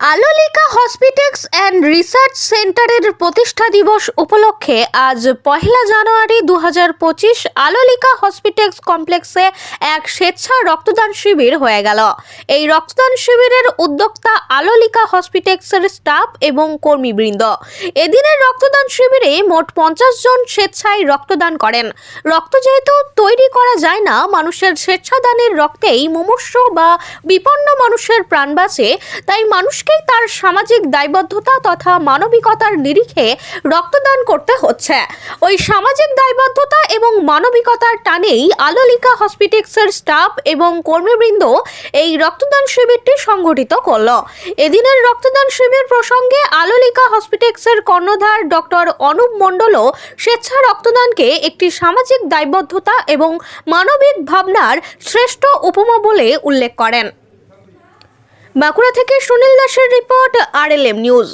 Alolika হসপিটেক্স and research সেন্টারের প্রতিষ্ঠা দিবস উপলক্ষে আজ পহেলা জানুয়ারি দু হাজার পঁচিশ আলোলিকা হসপিটেক্স কমপ্লেক্সে এক স্বেচ্ছা রক্তদান শিবির হয়ে গেল। এই রক্তদান শিবিরের উদ্যোক্তা আলোলিকা হসপিটেক্সের স্টাফ এবং কর্মীবৃন্দ। এদিনের রক্তদান শিবিরে মোট পঞ্চাশ জন স্বেচ্ছায় রক্তদান করেন। রক্ত যেহেতু তৈরি করা যায় না, মানুষের স্বেচ্ছাদানের রক্তেই মুমূর্ষ বা বিপন্ন মানুষের প্রাণ বাঁচে, তাই মানুষকেই তার সামাজিক দায়বদ্ধতা তথা মানবিকতার নিরিখে রক্তদান করতে হচ্ছে। ওই সামাজিক দায়বদ্ধতা এবং মানবিকতার টানেই আলোলিকা হসপিটেক্সের স্টাফ এবং কর্মীবৃন্দ এই রক্তদান শিবিরটি সংগঠিত করল। এদিনের রক্তদান শিবির প্রসঙ্গে আলোলিকা হসপিটেক্সের কর্ণধার ডক্টর অনুপ মণ্ডলও স্বেচ্ছা রক্তদানকে একটি সামাজিক দায়বদ্ধতা এবং মানবিক ভাবনার শ্রেষ্ঠ উপমা বলে উল্লেখ করেন। বাঁকুড়া থেকে সুনীল দাসের report R L M news.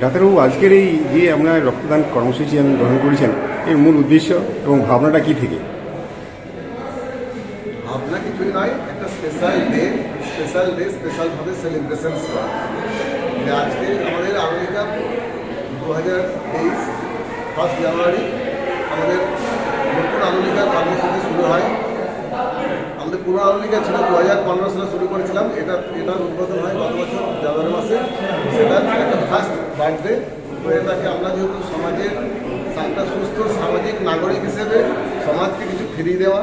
ডাক্তারবাবু আজকের এই যে আমরা রক্তদান কর্মসূচি আমি গ্রহণ করেছেন এর মূল উদ্দেশ্য এবং ভাবনাটা কি থেকে? ভাবনা কিছুই নয় একটা স্পেশাল ডে স্পেশাল ডে স্পেশালভাবে সেলিব্রেশনস করা। আজকে আমাদের আমেরিকা দু হাজার তেইশ ফার্স্ট জানুয়ারি আমাদের নতুন আমেরিকা কর্মসূচি শুরু হয় আমাদের পুরো আমেরিকা ছিল দু হাজার পনেরো সালে শুরু করেছিলাম। এটা এটার উদ্বোধন হয় গত বছর, জানুয়ারি মাসে। সেটা একটা ফার্স্ট বার্থডে তো এটাকে আমরা যেহেতু সমাজের একটা সুস্থ সামাজিক নাগরিক হিসেবে সমাজকে কিছু ফিরিয়ে দেওয়া,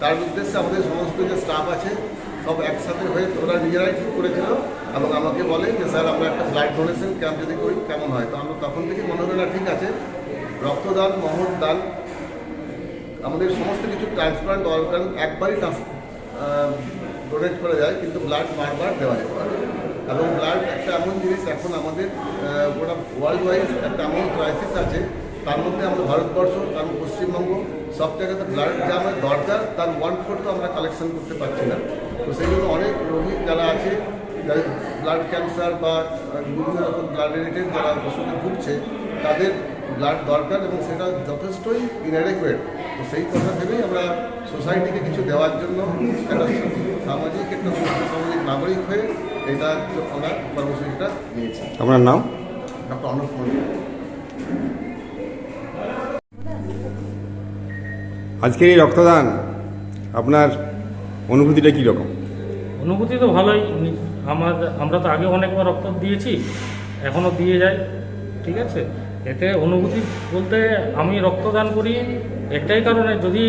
তার উদ্দেশ্যে আমাদের সমস্ত যে স্টাফ আছে, সব একসাথে হয়ে ওরা নিজেরাই ঠিক করেছিল এবং আমাকে বলে যে, স্যার, আমরা একটা ব্লাড ডোনেশন ক্যাম্প যদি করি, কেমন হয়? তো আমরা তখন থেকে মনে হলো, না, ঠিক আছে, রক্তদান মহৎ দান আমাদের সমস্ত কিছু ট্রান্সপ্লান্ট অর্গান একবারই ডোনেট করা যায়, কিন্তু ব্লাড বারবার দেওয়া যেতে পারে। এবং ব্লাড একটা এমন জিনিস, এখন আমাদের গোটা ওয়ার্ল্ড ওয়াইজ একটা এমন ক্রাইসিস আছে, তার মধ্যে আমাদের ভারতবর্ষ, তার পশ্চিমবঙ্গ, সব জায়গাতে ব্লাড যা আমাদের দরকার, তার ওয়ান ফোর্থ আমরা কালেকশন করতে পারছি না। তো সেই জন্য অনেক রোগী যারা আছে ব্লাড ক্যান্সার বা বিভিন্ন রকম ব্লাড রিলেটেড যারা ওষুধে ভুগছে, তাদের ব্লাড দরকার এবং সেটা যথেষ্টই ইনঅ্যাডেকুয়েট তো সেই কথা ভেবেই আমরা সোসাইটিকে কিছু দেওয়ার জন্য একটা সামাজিক একটা সুস্থ সামাজিক নাগরিক হয়ে এটা আমরা কর্মসূচিটা নিয়েছি। আপনার নাম? ডক্টর অনুপ মন্ডল আজকের এই রক্তদান আপনার অনুভূতিটা কী রকম? অনুভূতি তো ভালোই। আমার আমরা তো আগে অনেকবার রক্ত দিয়েছি এখনও দিয়ে যাই ঠিক আছে? এতে অনুভূতি বলতে আমি রক্তদান করি একটাই কারণে যদি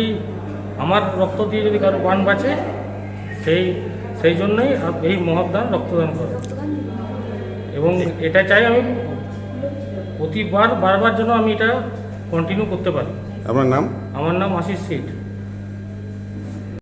আমার রক্ত দিয়ে যদি কারও প্রাণ বাঁচে সেই সেই জন্যই এই মহাদান রক্তদান করে। এবং এটা চাই আমি প্রতিবার বারবার জন্য আমি এটা কন্টিনিউ করতে পারি। আমার নাম? আমার নাম আশিস সিট